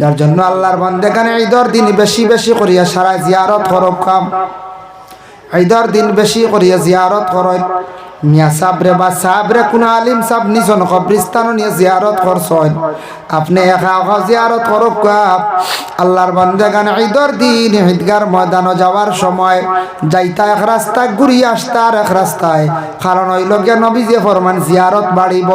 যার জন্য আল্লাহর বন্দেখানে ঈদর দিন বেশি বেশি করিয়া সারা জিয়ারত করক কাম। ঈদর দিন বেশি করিয়া জিয়ারত করত মিয়া সাবরে বা সাবরে কোন আলিম সাব নিজন কবরিস্তান নিয়ে জিয়ারত করছেন। আপনি একা জিয়ারত করক আল্লাহর বন্দেগান ঈদর দিন, ঈদগার ময়দানে যাওয়ার সময় যাইতা এক রাস্তা ঘুরিয়ে আসতা আর এক রাস্তায়। কারণ হইল গিয়া নবী যে ফরমান জিয়ারত বাড়িব।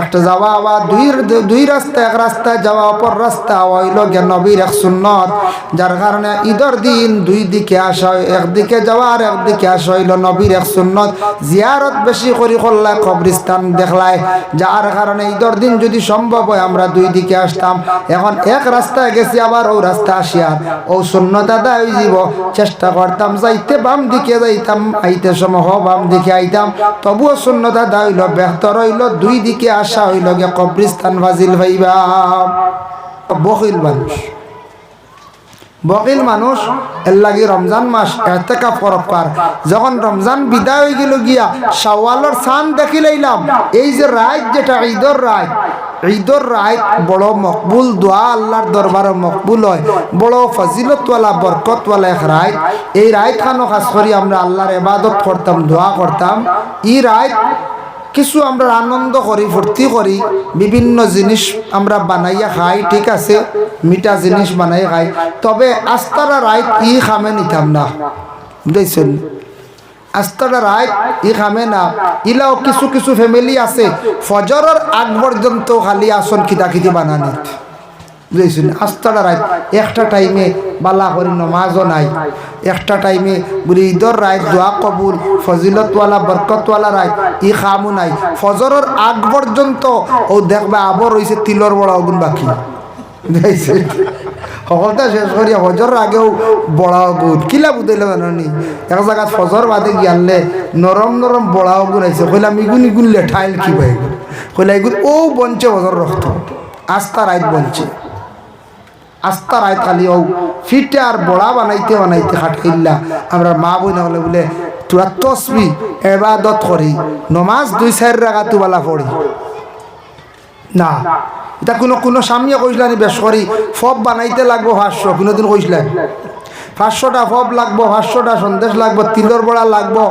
একটা যাওয়া আবার দুই দুই রাস্তা, এক রাস্তায় যাওয়া, অপর রাস্তা হইল গিয়া নবীর এক সুন্নত। যার কারণে ঈদর দিন দুই দিকে আসা একদিকে যাওয়া আর একদিকে আসা হইল নবীর এক সুন্নত। জিয়ারত বেশি করি করলা কবরিস্তান দেখলায় যার কারণে ঈদর দিন যদি সম্ভব হয়, আমরা দুই দিকে আসতাম। এখন এক রাস্তায় গেছি, আবার ও রাস্তা আসিয়ার ও শূন্যতা দায় যাব। চেষ্টা করতাম, যাইতে বাম দিকে যাইতাম, আইতে সময় হ বাম দিকে আইতাম। তবুও শূন্যতা দায় হইল, বেহতর হইল, দুই দিকে আসা হইল গে কবরিস্তান ফাজিল ভাইবা বহিল মানুষ। বকিল মানুষ, এর লাগি রমজান মাস এতেকা ফরক পার যখন রমজান বিদায় হয়ে গেল গিয়া, শাওয়ালর সান দেখি লইলাম। এই যে রাত যেটা, ঈদর রাত ঈদর রাত বড় মকবুল, দোয়া আল্লাহর দরবারে মকবুল হয়। বড় ফজিলতওয়ালা, বরকতওয়ালা এক রাত। এই রাত খানো খাস করি আমরা আল্লাহর এবাদত করতাম, দোয়া করতাম। ই রাত কিছু আমরা আনন্দ করি, ফুর্তি করি, বিভিন্ন জিনিস আমরা বানাইয়া খাই, ঠিক আছে? মিঠা জিনিস বানাই খাই। তবে আস্তারা রাইত ই খামে নিতাম না। বুঝেছেন আস্তারা রাইত ই খামে না। ইলাও কিছু কিছু ফ্যামিলি আছে, ফজরের আগ পর্যন্ত খালি আসন খিদাখিদি বানানিত। বানানি বুঝেছেন? আস্তাটা রাত একটা টাইমে বালা করি নমাজও নাই। একটা টাইমে বলি ঈদর রাত দোয়া কবুল, ফজিলতওয়ালা, বরকতওয়ালা রাত ই খামও নাই। ফজরের আগ পর্যন্ত ও দেখবে আবর রয়েছে, তিলর বড় অগুন বাকি। বুঝেছে সকলটা শেষ করিয়া ফজর আগেও বড়া গুণ কিলা বুঝাইলে জানি এক জায়গাত ফজর বাদে গিয়ালে নরম নরম বড়া গুণ আইছে। কইলাম ইগুন ইগুন লেঠাইল কি ভাই কইলা ইগুন ও বঞ্চে ফজর রক্ত। আস্তা রাইত বঞ্চে আস্তা রায় খালি ও ফিটে আর বড়া বানাইতে বানাইতে খাটকিল্লা আমরা মা বই না হলে বলে, তোরা তসবি, এবাদত করি, নমাজ দুই চার রাখা তুবালা পড়ি। না, এটা কোনো কোনো সামিয়ে কইসলানি বেশ করি। ফব বানাইতে লাগবো পাঁচশো, কোনোদিন কইসলেন পাঁচশোটা ফব লাগবো, পাঁচশোটা সন্দেশ লাগবো তিলর বড়া লাগবো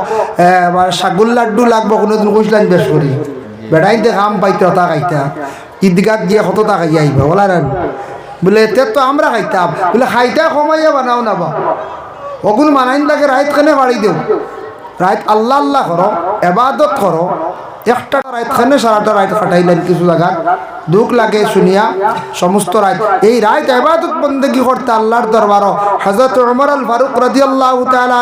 সাগুল লাড্ডু লাগবো, কোনোদিন কইসলেন বেশ করি। বেড়াইতে খাম, পাইতে হতা খাইতা। ঈদগাত গিয়ে কত টাকা আইবা, বলা বলে এতে তো আমরা খাইতাম। বলে, খাইতা কমাইয়া বানাও না বা। অগুন মানাইন লাগে রাইত কেনে বাড়ি দেও? রাইত আল্লাহ আল্লাহ করো এবাদত করো একটা রাইত খানে সারাটা রাইত খাটাইলেন কিছু জায়গা। দুঃখ লাগে শুনিয়া, সমস্ত রাইত। এই রাইত এবাদত বন্দেগি করতে আল্লাহর দরবার হজরত উমর আল ফারুক রাজি আল্লাহ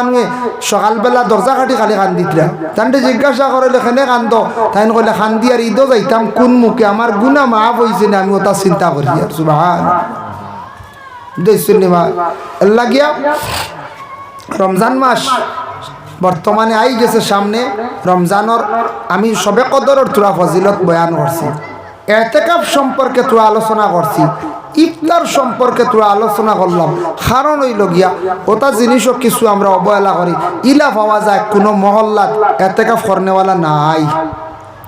আনুয়ে সকালবেলা দরজা কাটি খালি খান দিতরা। তান্তে জিজ্ঞাসা করলে খানে কান্দ? তাই কইলে, খান দি আর ঈদও যাইতাম, কোন মুখে? আমার গুণা মাফ হয়েছে না আমি ওটা চিন্তা করি আর সুবাহ লাগিয়া রমজান মাস বর্তমানে আই গেছে সামনে রমজানর আমি সবে কদরের তোরা ফজিলত বয়ান করছি এতেকাপ সম্পর্কে তোরা আলোচনা করছি ইফতার সম্পর্কে তোরা আলোচনা করলাম কারণ হইল গিয়া ওটা জিনিসও কিছু আমরা অবহেলা করি। ইলা পাওয়া যায়, কোনো মহল্লাত এতেকাপ করনেওয়ালা নাই।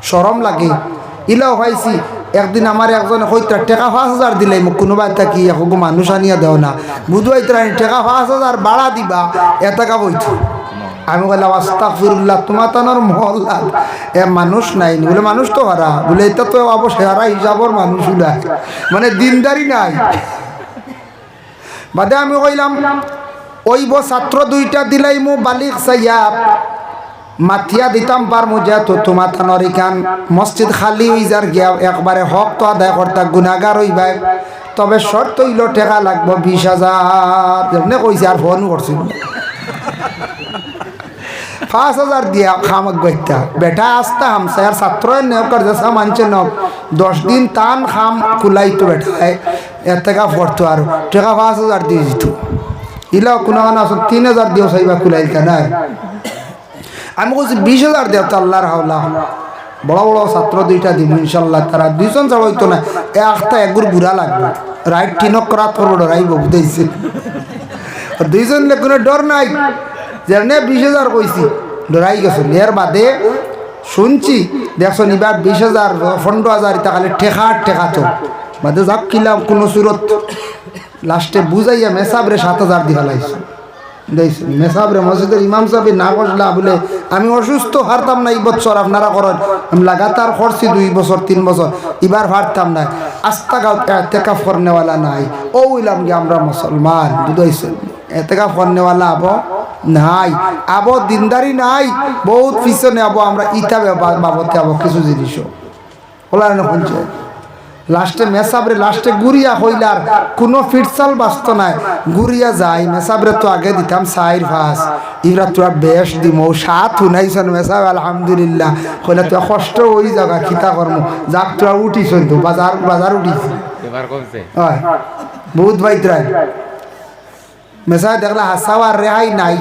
সরম লাগে। ইলাও পাইছি একদিন আমার একজন হইতা টেকা পাঁচ হাজার দিলে কোনোবাই থাকি একো মানুষ আনিয়া দেও না। বুধবাই টেকা পাঁচ হাজার বাড়া দিবা এটাকা বইতো আমি বললাম আস্তাফিরুল্লাহ তোমার তানোর মহল্লা এ মানুষ নাই বলে, মানুষ তো হারা। বলে এটা তো অবশ্যই হারা হিসাবর মানুষ মানে দিনদারি নাই। বাদে আমি কইলাম ওইব ছাত্র দুইটা দিলাই মো বালিক সাইয়া মাথিয়া দিতাম পার মুজা তো তোমার তানোর ইখান মসজিদ খালি হই যার গিয়া একবারে হক তো আদায় করতা গুণাগার হইবাই। তবে শর্ত হইল টেকা লাগবো বিশ হাজার। কইছে, আর ফোন করছিল পাঁচ হাজার দিয়া খামক গইতা বেটা, আসতা হামসায়ার ছাত্র নেওকার যেসা মানছে নক দশ দিন টান খাম, কুলাইতো বেটায় এর থেকে পড়তো আর। টাকা পাঁচ হাজার দিয়ে দিত। ইলা কোনো কোনো আসল তিন হাজার দিও সাইবা কুলাইতা না আমি বলছি বিশ হাজার দেও তো আল্লাহর হাওলা। বড় বড় ছাত্র দুইটা দিব ইনশাল্লাহ তারা। দুইজন ছাড়া হইতো না। একটা একগুর বুড়া লাগবে। রাইট টিনক করা করব ডরাইব বুঝাইছে। দুইজন কোনো ডর নাই। যেমনি বিশ হাজার কইছি, ডরাই গেছো। এর বাদে শুনছি, দেখছ নিবার বিশ হাজার, পনেরো হাজার এটা খালি ঠেকা তো বাদে যাক কিলাম, কোনো সুরত লাস্টে বুঝাইয়া মেসাবরে সাত হাজার লাইছে দেখছি মেসাবরে মসজিদের ইমাম সাহেব না বসলা বলে, আমি অসুস্থ, হারতাম না এই বছর আপনারা করেন। আমি লাগাতার করছি দুই বছর, তিন বছর, এবার হারতাম না। আস্তা গাঁও এতেকাফ করনেওয়ালা নাই। ও ইলাম গিয়ে আমরা মুসলমান, বুঝাইছেন? এতেকাফ করনেওয়ালা আবো নাই। আবো দিনদারি নাই বহুত পিছনে আবো আমরা ইটা বাব- বাবতে আবো কিছু জিনিসও। ওলার না পঞ্চায়েত লাস্টে মেসাবরে লাস্টে গুড়িয়া হইলার কোনো ফিটসাল বাস্ত নাই। গুড়িয়া যাই মেসাবরে তো আগে দিতাম সাইর ভাস। ইরা তোরা বেশ দিম সাত শুনাইছন মেসাব আলহামদুলিল্লাহ। কইলে তোরা কষ্ট ওই জায়গা খিতা কর্ম? যাক তোরা উঠিস বাজার বাজার উঠিস এবার কমছে। হয়। মেসাবে দেখলা হাসাও আর রেহাই নাই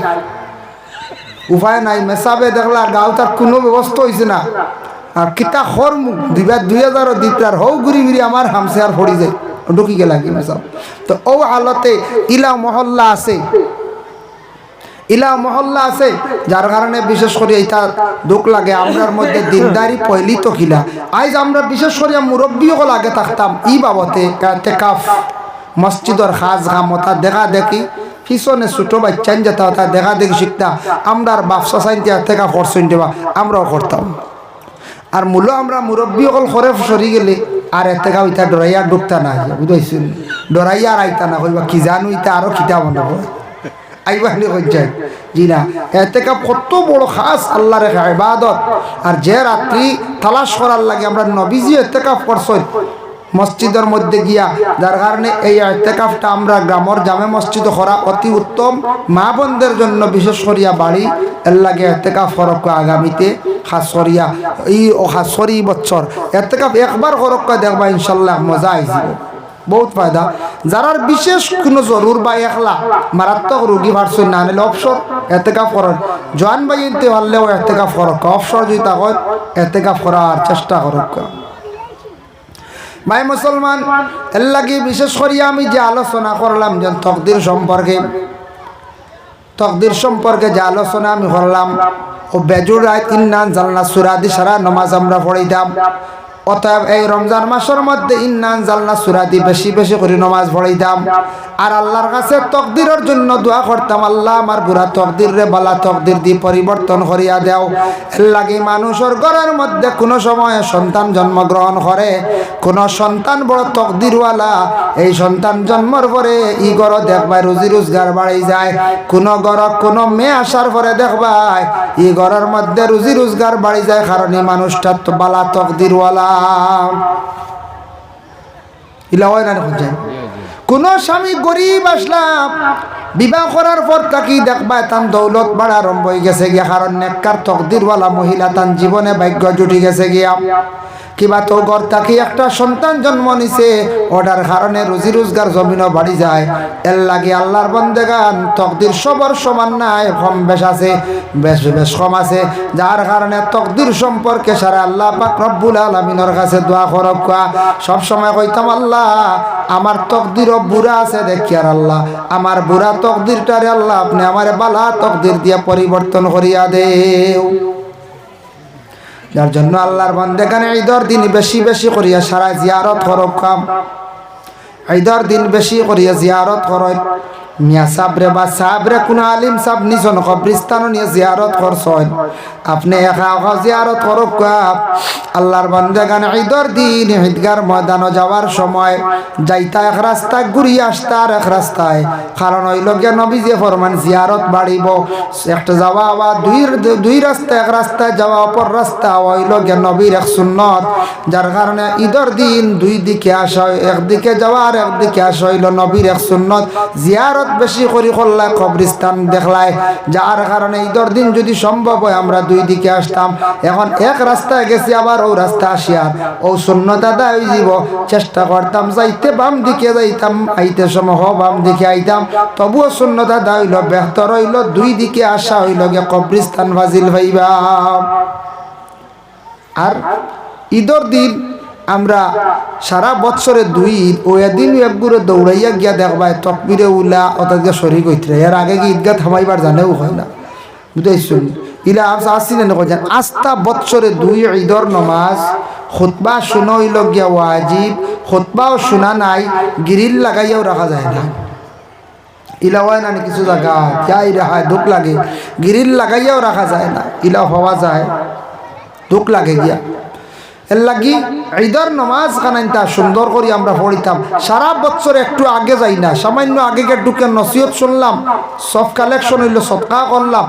উপায় নাই মেসাবে দেখলা গাঁও কোনো ব্যবস্থা হয়েছে না আর কিতা খরমু দুইবার দুই হাজারও দিতার হৌ ঘুরি ঘুরি আমার হামসে আর পড়ি যায় ঢুকি গেলা কি মেসাব তো ও হালতে ইলা মহল্লা আছে ইলা মহল্লা আছে যার কারণে বিশেষ করে এটা দুঃখ লাগে আমরার মধ্যে দিনদারি পয়লি তো কিলা আজ আমরা বিশেষ করে মুরব্বী হল আগে থাকতাম ই বাবতে কাফ মসজিদর খাজ গামতা দেখা দেখি পিছনে ছোট বাচ্চান যেতে হতা দেখা দেখি শিখতা। আমরার বাপসা সাইনতে থেকে করছেন দেবা আমরাও করতাম। আর মূল আমরা মুরব্বী অকল করে সরি গেলে, আর এতে গা ইতা ডরাইয়া ডুবতা না বুঝাইছেন? ডরাইয়া আর আইতা না কইবা কি জানো, ইতা আরও খিতা বানাবো আইবানি কইছে জি না এতে কা কত বড় খাস আল্লাহর ইবাদত। আর যে রাত্রি তালাশ করার লাগে, আমরা নবীজি এতে কাপ করছই মসজিদের মধ্যে গিয়া, যার কারণে এই এতেকাফটা আমরা গ্রামের জামে মসজিদ করা অতি উত্তম। মা বোনদের জন্য বিশেষ করিয়া বাড়ি। এর লাগে এতেকাফ ফরক আগামীতে খাসরিয়া এই ও খাসরি বছর। এতেকাফ একবার ফরক দেখবা ইনশাল্লাহ মজা আইসিব বহুত ফায়দা। যারার বিশেষ কোনো জরুর বা একলা মারাত্মক রোগী ভারছই না নিলে অবসর, এতেকাফ করেন। জোয়ান বাই ইনতে পারলেও এতেকাফ করক অবসর যদি তখন এতেকাফ করার চেষ্টা করক ভাই মুসলমান, এর লাগি বিশেষ করিয়া আমি যে আলোচনা করলাম যে তকদির সম্পর্কে তকদির সম্পর্কে যে আলোচনা আমি করলাম, ও বেজুর রায় নান জালনা সুরাদি সারা নমাজ আমরা পড়িতাম। অতএব এই রমজান মাসের মধ্যে ইন্নান জালনা সুরাদি বেশি বেশি করে নমাজ পড়িতাম আর আল্লাহর কাছে তকদিরের জন্য দোয়া করতাম, আল্লাহ, আমার বুড়া তকদির রে, বালা তকদির দি পরিবর্তন করিয়া দেও। এর লাগে মানুষের ঘরের মধ্যে কোনো সময় সন্তান জন্মগ্রহণ করে, কোন সন্তান বড় তকদিরওয়ালা, এই সন্তান জন্মর পরে ই গর দেখবাই রুজি রোজগার বাড়ি যায়। কোন গর কোন মেয়ে আসার পরে দেখবাই ই ঘরের মধ্যে রুজি রোজগার বাড়ি যায়, কারণ এই মানুষটা তো বালা তকদিরওয়ালা। কোন স্বামী গরিব আসলাম, বিবাহ করার পর তাকি দেখবা তান দৌলত বাড়া আরম্ভ হয়ে গেছে গিয়া, কারণ নেককার তকদিরওয়ালা মহিলা তান জীবনে ভাগ্য জুটি গেছে গিয়া। কিবা তো ঘর থাকি একটা সন্তান জন্ম নিছে। ওটার কারণে রুজি রোজগার জমিনও বাড়ি যায়। এর লাগে আল্লাহর বন্দেগান, তকদির সবার সমান নাই, কম বেশ আছে, বেশ বেশ কম আছে। যার কারণে তকদির সম্পর্কে সারা আল্লাহ পাক রব্বুল আলমিনের কাছে দোয়া করক সব সময় কইতাম, আল্লাহ, আমার তকদিরও বুড়া আছে দেখি আর আল্লাহ, আমার বুড়া তকদিরটারে আল্লাহ আপনি আমার বালা তকদির দিয়ে পরিবর্তন করিয়া দেও। যার জন্য আল্লাহর বন্দেখানে ঈদর দিন বেশি বেশি করিয়া সারা জিয়ারত করক কাম। ঈদর দিন বেশি করিয়া জিয়ারত করক মিয়া সাবরে বা সাবরে কোন আলিম সাব নিজন কবরিস্তান নিয়ে জিয়ারত করছেন। আপনি একা একা জিয়ারত করক আল্লাহর বন্দেখানে ঈদর দিন, ঈদগার ময়দানে যাওয়ার সময় যাইতা এক রাস্তায় ঘুরিয়ে আসতা আর এক রাস্তায়। কারণ ওই লোকে নবী যে ফরমান জিয়ারত বাড়িব। একটা যাওয়া আবার দুই দুই রাস্তা, এক রাস্তায় যাওয়া, অপর রাস্তা ওই লোকে নবীর এক সুন্নত। যার কারণে ঈদর দিন দুই দিকে আসা একদিকে যাওয়া আর একদিকে আসা হইল নবীর এক সুন্নত। জিয়ারত বেশি করি করলায় কবরিস্তান দেখলায় যার কারণে ঈদর দিন যদি সম্ভব হয়, আমরা দুই দিকে আসতাম। এখন এক রাস্তায় গেছি, আবার ও রাস্তা আসিয়ার ও শূন্যতা দাদা হয়ে যাব চেষ্টা করতাম, যাইতে বাম দিকে যাইতাম, আইতে সময় বাম দিকে আইতাম। তবুও শূন্যতা দা হইল বেহতর হইল দুই দিকে আসা হইল গে কবরিস্তান ফাজিল ভাইবা আর ঈদর দিন আমরা সারা বছরে দুই ঈদ ও এদিন একগুলো দৌড়াইয়া গিয়া দেখবাই, তকবিরে উলা অতকে শরীর কইতে এর আগে কি ঈদগাহ থামাইবার জানেও হয় না? বুঝাইছুন? ইলা আসি না কইছেন আস্তা বছরে দুই ঈদর নমাজ, খুতবা শুনো গিয়া ওয়াজিব, খুতবাও শোনা নাই গিরিল লাগাইয়াও রাখা যায় না। ইলা হয় না কিছু জায়গা যাই রাখায় দুঃখ লাগে। গিরিল লাগাইয়াও রাখা যায় না। ইলা হওয়া যায়, দুঃখ লাগে গিয়া। এর লাগি ঈদের নমাজ খানাইতা সুন্দর করে আমরা পড়িতাম। সারা বছর একটু আগে যাই না, সামান্য আগে ঢুকে নসিহত শুনলাম, সব কালেকশন হইল, সৎকা করলাম।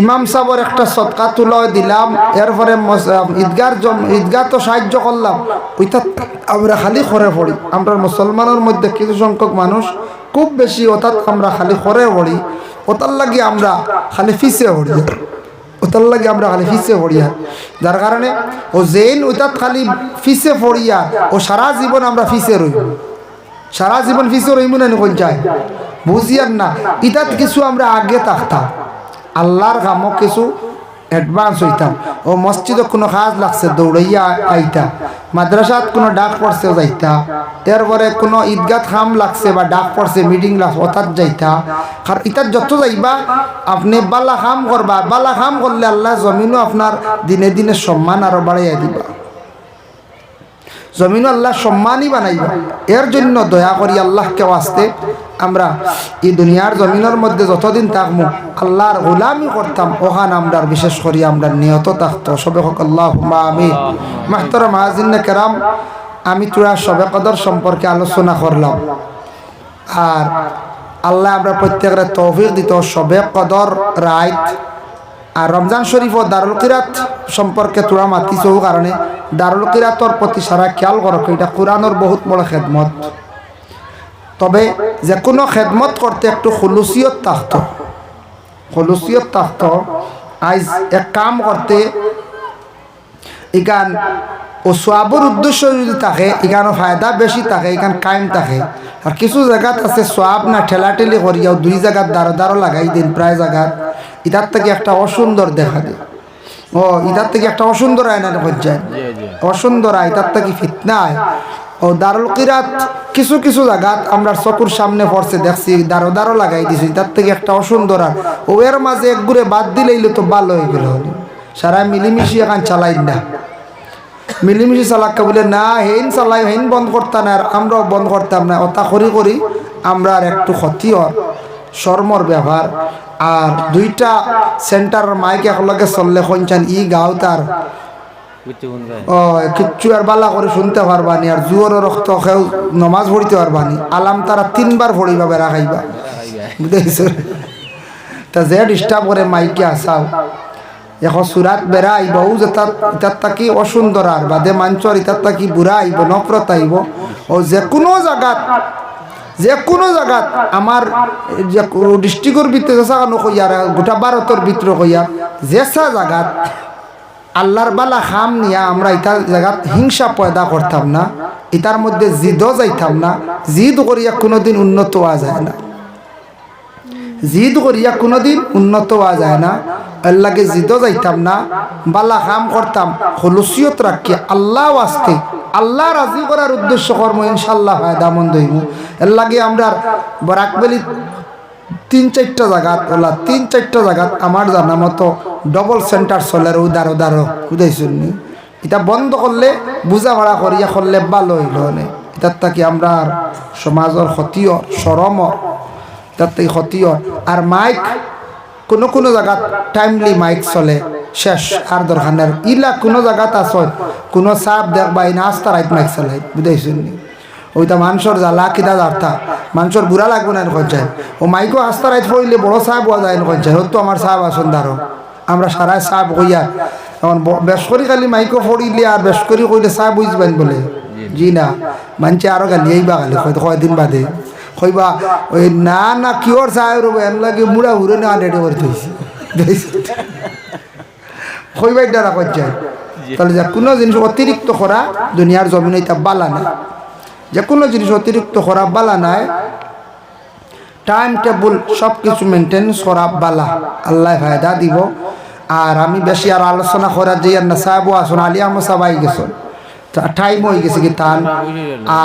ইমাম সাহর একটা সৎকা তুলে দিলাম, এরপরে ঈদগার ঈদগাহ তো সাহায্য করলাম। ওইটা আমরা খালি খরে পড়ি। আমরা মুসলমানের মধ্যে কিছু সংখ্যক মানুষ খুব বেশি, অর্থাৎ আমরা খালি খরে পড়ি। ওটার লাগি আমরা খালি ফিসে পড়ি। ওটার লাগে আমরা খালি ফিসে পড়িয়া। যার কারণে ও জেল ওইটাত খালি ফিসে পড়িয়া, ও সারা জীবন আমরা ফিসে রইব। সারা জীবন ফিসে রইব না কোন যায় বুঝিয়ার না, ইতাত কিছু আমরা আগে থাকতাম। আল্লাহর ঘামক কিছু অ্যাডভান্স হইতাম। ও মসজিদে কোনো কাজ লাগছে, দৌড়াইয়া আইতা। মাদ্রাসাত কোনো ডাক পড়ছে যাইতা। এরপরে কোনো ঈদগাত খাম লাগছে বা ডাক পড়ছে মিটিং লাগছে অর্থাৎ যাইতা। আর ইতার যত যাইবা, আপনি বালা খাম করবা। বালা খাম করলে আল্লাহ জমিনও আপনার দিনে দিনে সম্মান আরও বাড়াইয়া দিবা। জমিন আল্লাহ সম্মানই বানাইবা। এর জন্য দয়া করি আল্লাহকে আসতে আমরা এই দুনিয়ার জমিনের মধ্যে যতদিন থাকব আল্লাহর গোলামি করতাম ওখান আমরা বিশেষ করি আমরা নিহত থাকতো। সবে হোক আল্লাহ আমি মাহতর মাহাজিন কেরাম, আমি তোরা সবে কদর সম্পর্কে আলোচনা করলাম। আর আল্লাহ আমরা প্রত্যেকের তৌফিক দিত সবে কদর রাইত আর রমজান শরীফ ও দারুল কিরাত সম্পর্কে তোরা মাতিছ কারণে দারুল কিরাতর প্রতি সারা খেয়াল করো এটা কোরআনের বহুত বড় খেদমত। তবে যে কোনো খেদমত করতে একটু খুলুসিয়ত থাকতো। খুলুসিয়ত থাকতো। আজ এক কাম করতে ইকান ও সোয়াবর উদ্দেশ্য যদি থাকে এখানে ফায়দা বেশি থাকে এখান কায়েম থাকে। আর কিছু জায়গাত আছে সোয়াব না ঠেলাঠেলি করিয়াও দুই জায়গাত দাঁড়ো দাঁড়ো লাগাই দিন, প্রায় জায়গাত। ইটার থেকে একটা অসুন্দর দেখা দেয় ও ইটার থেকে একটা অসুন্দর আয় না যায় অসুন্দর আয় তার থেকে ফিতনা আয়। ও দারুল কিরাত কিছু কিছু জায়গাত আমরা চকুর সামনে পড়ছে দেখছি দারো দারো লাগাই দিছি তার থেকে একটা অসুন্দর আর ও এর মাঝে এক ঘুরে বাদ দিলেইলে তো ভালো হয়ে গেল। সারা মিলিমিশি এখন চালাই না। মিলিমিশি চালাক্কা বলে না হেন চালাই হেন বন্ধ করতাম না আর আমরাও বন্ধ করতাম না। ওটা করি করি আমরা আর একটু ক্ষতি হর শর্মর ব্যবহার। আর দুইটা সেন্টার মাইক একলগে চললে কইছান ই গাও তার। ও কিচ্ছু আর বালা করে শুনতে পারবানি আর জুয়োর রক্ত খেউ নমাজ পড়িতে পারবানি। আলাম তারা তিনবার পড়িবা বেড়া খাইবা। বুঝেছ তা যে ডিস্টার্ব করে মাইকে আসাও। এখন সুরাত বেড়া আইব ও যে তার তাকি অসুন্দর আর বাদে মাঞ্চর ইতার তাকি বুড়া আইব নফরত আইব। ও যে কোনো জায়গাত যে কোনো জায়গাত আমার যে ডিস্ট্রিক্টর ভিতরে যেসা কানো কইয়ার গোটা ভারতের ভিতরে কইয়া যেসা জায়গাত আল্লাহর বালা খাম নিয়া আমরা ইটার জায়গাত হিংসা পয়দা করতাম না ইটার মধ্যে জিদও যাইতাম না, জিদ করিয়া কোনোদিন উন্নত হওয়া যায় না। জিদ করিয়া কোনোদিন উন্নত হওয়া যায় না আল্লাহকে জিদও যাইতাম না, বালা কাম করতাম হলুসিয়ত রাখিয়া আল্লাহ আসতে আল্লাহ রাজি করার উদ্দেশ্য কর্ম ইনশাল্লাহ হয়, দামন দইমু। এর লাগে আমরা বরাকবেলি তিন চারটা জায়গাত ওলা তিন চারটা জায়গাত আমার জানা মতো ডবল সেন্টার চলে উদার উদার বুঝাইছুনি এটা বন্ধ করলে বুঝা ভাড়া করিয়া করলে ভালো হইল এটার থাকি আমরা সমাজের ক্ষতিও সরমর, এটার থেকে ক্ষতিও আর মাইক কোনো কোনো জায়গাত টাইমলি মাইক চলে। শেষ। আর দরকার নাই ইলা কোনো জায়গাত আছে, কোনো চাপ দেখবা এই নাস্তা রাইত মাইক চালাই, বুঝাইছুনি ওইটা মানুষের জ্বালা কিতা যার্তা মানুষের বুড়া লাগবে না এরকম চাই। ও মাইকো আস্তা রাইত পড়লে বড় সাহেব হওয়া যায় এরকম চাই। তো আমার সাহেব আসুন দারো আমরা সারা সাহেব কইয়া এখন বেশ করি খালি মাইকো পড়িলে আর বেশ করি কইলে সাহেব বুঝবেন বলে। জি না। মানছে আরও গালি এইবা গালি হয়তো কয়দিন বাদে। কইবা, ওই না না কিওর সাহেব রব এর লাগে মুড়া ঘুরে না রেডি করে থইছি কইবাই দ্বারা কই তাহলে যে কোনো জিনিস অতিরিক্ত করা দুনিয়ার জমিন এটা বালা নাই যে কোনো জিনিস অতিরিক্ত করা বালা নাই টাইম টেবল সব কিছু মেনটেন্স করা বালা। আল্লাহ ফায়দা দিব। আর আমি বেশি আর আলোচনা করার যে আর না সাহেব আসুন আলী আহমদ সাহেব আই গেছেন। টাইম হয়ে গেছে কি টান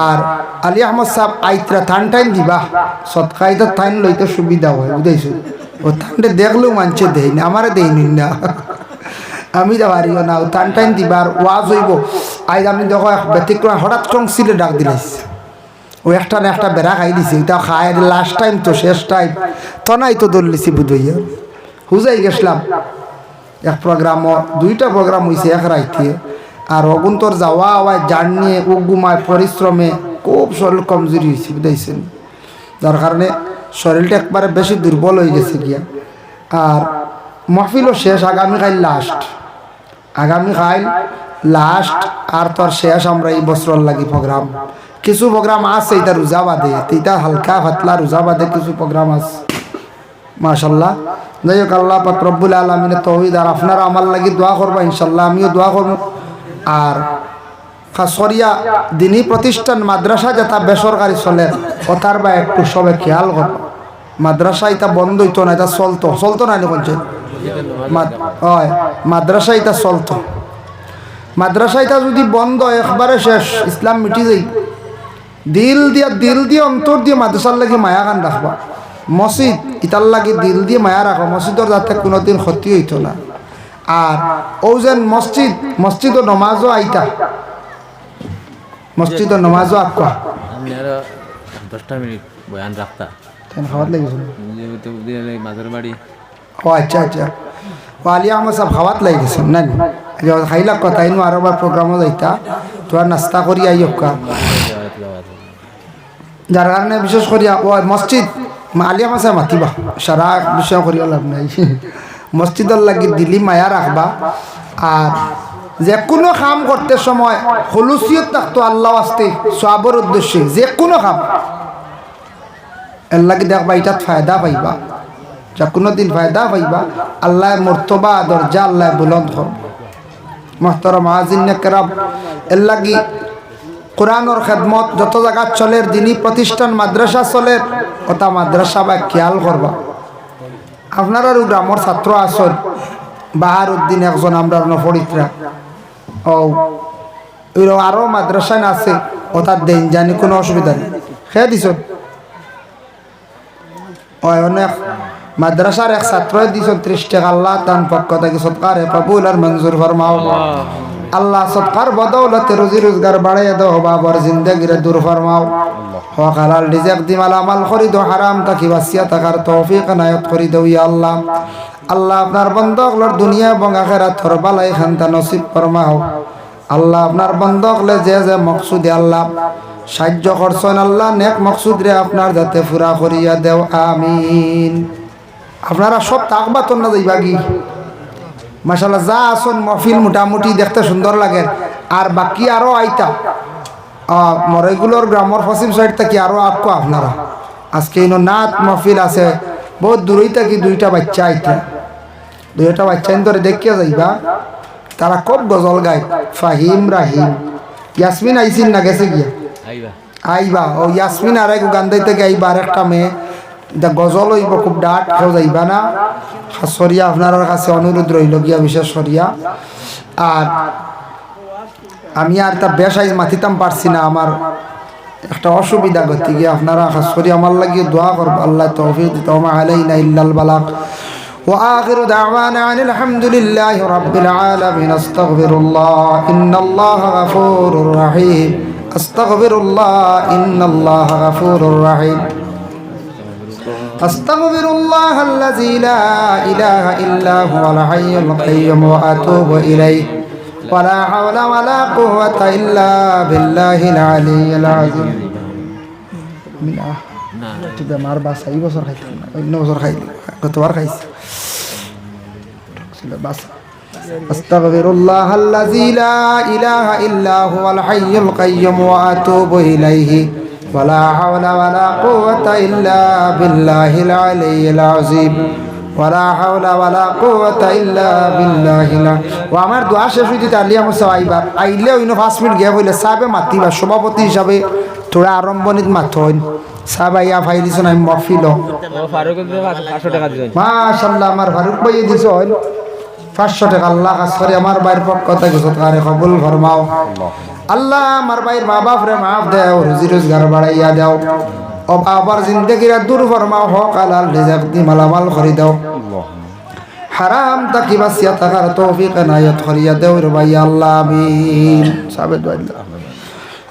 আর আলী আহমদ সাহেব আইতরা থান টাইম দিবা। সৎকাইতে থাইন লইতে সুবিধা হয় বুঝাইছো? ও থানটা দেখলেও মানছে দেয়নি আমারে দেয়নি না। আমি যাবারিও না, টান টাইম দিবার ওয়াজ হইব। আজ আমি দেখো এক ব্যতিক্রম, হঠাৎ টংসিলে ডাক দিলাইস ও একটা না একটা বেড়া খাই দিছি, ওইটা খায় লাস্ট টাইম তো, শেষ টাইম তো নাই তো দৌড়লিছি বুধইয়া হুজাই গেছিলাম। এক প্রোগ্রাম দুইটা প্রোগ্রাম হয়েছে এক রাইতে। আর অগুন্তর যাওয়া আওয়ায় জার্নি ও ঘুমায় পরিশ্রমে খুব শরীর কমজোরি হয়েছে বুঝাইছেন? যার কারণে শরীরটা একবারে বেশি দুর্বল হয়ে গেছে গিয়া। আর মহফিলও শেষ আগামীকাল লাস্ট আগামীকাল লাস্ট আর তোর শেষ আমরা এই বছর লাগি প্রোগ্রাম কিছু প্রোগ্রাম আছে এটা রোজা বাদে এটা হালকা পাতলা রোজা বাদে কিছু প্রোগ্রাম আছে। মাশাল্লাহ। যাই হোক আল্লাহ পাক রব্বুল আলমিনের তহিদ আর আপনারা আমার লাগি দোয়া করব, ইনশাল্লাহ আমিও দোয়া করব। আর খাসরিয়া দিনী প্রতিষ্ঠান মাদ্রাসা যেটা বেসরকারি চলে, ওটার বা একটু সবে খেয়াল করব। মাদ্রাসা এটা বন্ধ হইতো না এটা চলতো। চলতো না নি বলছে। হয়। মাদ্রাসা এটা চলতো। মাদ্রাসা এটা যদি বন্ধ একবারে শেষ ইসলাম মিটি যাই। দিল দিয়া দিল দিয়ে অন্তর দিয়ে মাদ্রাসার লাগি মায়া গান রাখবা মসজিদ ইতার লাগি দিল দিয়ে মায়া রাখো মসজিদর যাতে কোনোদিন ক্ষতি হইতো না। আর ও যেন মসজিদ মসজিদও নমাজও আইতা। মসজিদও নমাজও আকা দশটা মিনিট বয়ান রাখতা খাবার লাগিয়েছিল মাঝের বাড়ি ও আচ্ছা আচ্ছা। ও, আলিয়া আমার সব খাওয়াত লাগি গেছে না খাইলা কথা ইনু আরও বার প্রোগ্রামও যাইতা তোর নাস্তা করি আই কা যার কারণে বিশেষ করি ও মসজিদ আলিয়া মাসে মাতিবা। সারা বিষয় করি লাভ নাই। মসজিদর লাগি দিলি মায়া রাখবা আর যে কোনো কাম করতে সময় হলুসিয়ত থাকতো আল্লাহ আসতে সবর উদ্দেশ্যে যে কোনো কাম। এর লাগি দেখবা, এটাত ফায়দা পাইবা। যা কোনো দিন ফায়দা পাইবা আল্লাহ মর্তবা দরজা আল্লাহ বুলন্দ করব মহতরম আজিন এর লাগি কোরআনর খেদমত, যত জায়গা চলের দিনী প্রতিষ্ঠান মাদ্রাসা চলের ওটা মাদ্রাসা বা খেয়াল করবা। আপনারাও গ্রামের ছাত্র আসন বাহার উদ্দিন একজন আমরা নফরিতরা ও আরও মাদ্রাসায় আছে ওটার দেন জানি কোনো অসুবিধা নেই। খেয়ে দিছ? অনেক মাদ্রাসার এক ছাত্র দিছ ত্রিশ টাকা আল্লাহ তান পক্ষ থেকে সৎকারে পাবুল আর মঞ্জুর ফরমাও। আল্লাহ। সৎকার বদৌলতে রুজি রোজগার বাড়াই দাও বাবর জিন্দগিরে দূর ফরমাও। হক হালাল রিজেক দিমাল আমাল করি দো হারাম তাকি বাসিয়া থাকার তৌফিক নায়ত করি দৌ ইয়া আল্লাহ। আল্লাহ আপনার বন্ধকলর দুনিয়া এবং আখেরা থর বালাই খান্তা নসিব ফরমাও। আল্লাহ আপনার বন্ধকলে যে যে মকসুদে আল্লাহ। সাহায্য করছেন আল্লাহ নেক মকসুদ রে আপনার যাতে ফুরা করিয়া দেও আমিন। আপনারা সব তাকবা তো না যাইবা কি? মাসাল্লাহ যা আসন মফিল মোটামুটি দেখতে সুন্দর লাগে। আর বাকি আরও আইতা। মরেগুলোর গ্রামর পশ্চিম সাইড থেকে আরও আপকো আপনারা। আজকে ইনো নাত মফিল আছে। বহুত দূরই থাকি দুইটা বাচ্চা আইতা। দুইটা বাচ্চা ধরে দেখিয়া যাইবা। তারা খুব গজল গায়। ফাহিম রাহিম। ইয়াসমিন আইসিন না গেছে গিয়া? আইবা। আইবা। ও ইয়াসমিন আর এক গান দিতে আইবা আর একটা মেয়ে। দা গজল হইব খুব ডাট কেউ যাইবা না সরিয়া আপনার কাছে অনুরোধ রইল গিয়া বিশেষ সরিয়া আর আমি আর তা বেশাই মাতিতাম পারছি না আমার একটা অসুবিধা গতিকে আপনারা সরি আমার লাগিয়ে দোয়া করবো আল্লাহ তৌফিক দিতে ওমা আলাইনা ইল্লাল বালাক وآخر دعوانا عن الحمد لله رب العالمين استغفر الله إن الله غفور رحيم استغفر الله إن الله غفور رحيم أستغفر الله الذي لا إله إلا هو الحي القيوم وأتوب إليه ولا حول ولا قوة إلا بالله العلي العظيم من آه تبقى مع أربع سعيد بصر خيط بصر خيط كنت بار خيط بس أستغفر الله الذي لا إله إلا هو الحي القيوم وأتوب إليه ولا حول ولا قوة إلا بالله العلي العظيم ولا حول ولا قوة إلا بالله الع- ও আমার দোয়া শেষ হইতে আলিয়া মুসা আইবার আইলে ওই পাঁচ মিনিট গিয়া বলে সাবে মাতিবা সভাপতি হিসাবে তোরা আরম্ভণিত মাথইন সাব আইয়া ফাই দিছ আমি মফিল ও ফারুক পাঁচশো টাকা দিবেন মাশাল্লাহ আমার ফারুক ভাই দিছ পাঁচশো টাকা আল্লাহ কাজ করে আমার বাইর পক্ষ থেকে সৎকারে কবুল ফরমাও আল্লাহ আমার বাইর মা বাপ রে মাফ দেও রুজি রোজগার বাড়াইয়া দেও ও বাবার জিন্দগিরা দূর ফরমাও হক আলাল রিজাক দি মালামাল করে দাও হারাম তাকি বাসিয়া থাকার তৌফিক এনায়ত করিয়া দেউর ভাই আল্লাহ আমিন সাবেদ ভাই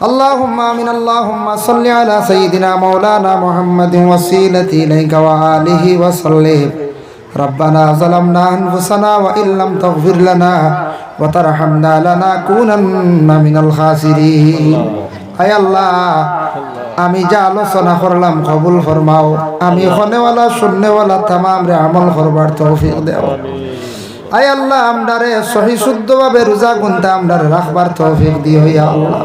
اللهم آمين اللهم صل على سيدنا مولانا محمد وسيلة إليك وآله وسلم ربنا ظلمنا أنفسنا وإن لم تغفر لنا وترحمنا لنكونن من الخاسرين আয় আল্লাহ আমি যা আলোচনা করলাম কবুল ফরমাও আমি খনেওয়ালা শূন্যওয়ালা তামাম রে আমল করবার তৌফিক দেও আয় আল্লাহ আমদারে সহি শুদ্ধভাবে রোজা গুনতে আমদারে রাখবার তৌফিক দিও ইয়া আল্লাহ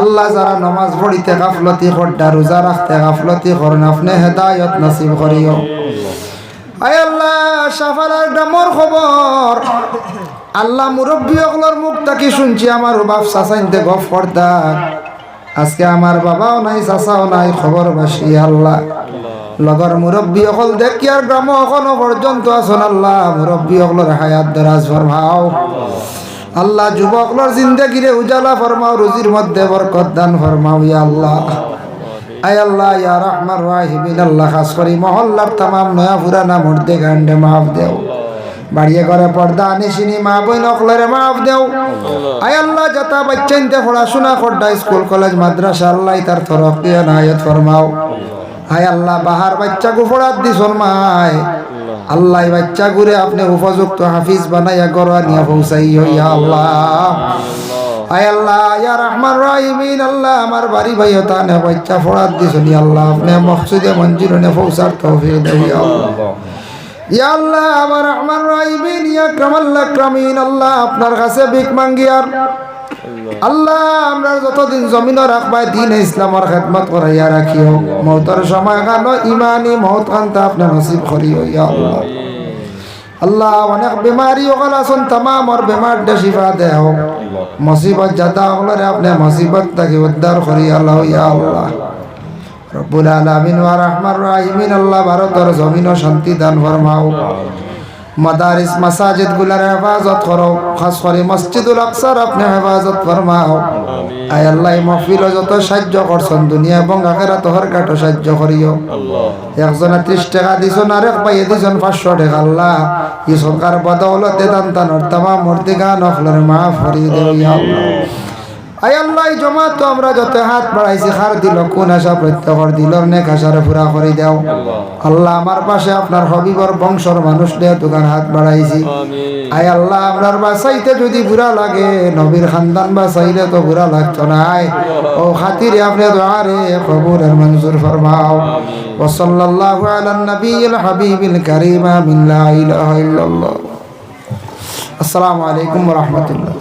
আল্লাহ যারা নমাজ পড়িতে গাফলতি করডা রোজা রাখতে গাফলতি করেন আপনি হেদায়ত নসিব করিও আল্লাহ সাফারার ডামর খবর। মুরব্বী তাকি শুনছি? বাপ আজকে বাবাও নাই, চাচাও নাই আল্লাহ। অকল দেখি আর গ্রাম এখনও পর্যন্ত আসন আল্লাহ। মুরব্বী অকলর হায়াত দরাজ ফরমাও। আল্লাহ যুবকলর জিন্দগিরে উজালা ফরমাও, রুজির মধ্যে বরকত দান ফরমাও, ইয়া আল্লাহ। আয় আল্লাহ ইয়া রহমান রাহিমিন আল্লাহ খাস করি মহল্লার তামাম নয়া পুরানা মর্দে গান্ডে মাফ দেও। বাড়িয়ে ঘরে পর্দা আনিসিনি মা বই নকলের মাফ দেও। আয় আল্লাহ যাতা বাচ্চাইনতে পড়াশোনা করডা স্কুল কলেজ মাদ্রাসা আল্লাহ তার তরফ দিয়ে নায়ত ফরমাও। আল্লাহ। বাহার বাচ্চা গুফড়াত দিস মায় আল্লাহ। বাচ্চা ঘুরে আপনি উপযুক্ত হাফিজ বানাইয়া গড়া নিয়ে পৌঁছাই আল্লাহ। আল্লাহ আল্লাহ ভাই দিছনি আল্লাহ নে, আল্লাহ ইয়া আল্লাহ। আমার আল্লাহ আপনার কাছে আল্লাহ, আমরা যতদিন জমিন রাখবাই, দিন ইসলামর খেদমত করাইয়া রাখিও। মৌতর সময় কান ইমানি মৌত কান্তা আপনার নসিব করিও, ইয়া আল্লাহ। আল্লাহ অনেক বেমারি ওখানে আসুন তামামর বেমার শিফা দেহ মুসিবত যাতা হলরে আপনি মুসিবত তাকে উদ্ধার করি, আল্লাহ, ইয়া আল্লাহ। রব্বুল আলামিন ওয়া রাহমার রাহিমিন, আল্লাহ ভারতের জমিন শান্তি দান ফরমাও। মাদারিস মাসাজিদগুলার হেফাজত করো খাস করে মসজিদুল আকসার আপনি হেফাজত ফরমাও। আয় আল্লাহ এই মহফিল যত সাহায্য করছেন দুনিয়া এবং আখেরা তোহর কাটো সাহায্য করিও। একজনে ত্রিশ টাকা দিছন আর এক পাইয়ে দিছন পাঁচশো টাকা। আল্লাহ ই সরকার বদৌলতে দান তানোর তামা মূর্তি গান অফলের মাফ করি দেও আল্লাহ। আয় আল্লাহ এই জমা তো আমরা যত হাত বাড়াইছি খার দিল কোন আশা প্রত্যেকর দিলর নে খাসারে পুরা করে দাও আল্লাহ আমার পাশে আপনার হবিবর বংশর মানুষ দেয় দোকান হাত বাড়াইছি আয় আল্লাহ আমরার বাসাইতে যদি বুড়া লাগে নবীর খানদান বাসাইলে তো বুড়া লাগতো না আয় ও খাতিরে আপনি দোয়ারে কবুরের মঞ্জুর ফরমাও وصلى الله على النبي الحبيب الكريم من لا إله إلا الله السلام عليكم ورحمة الله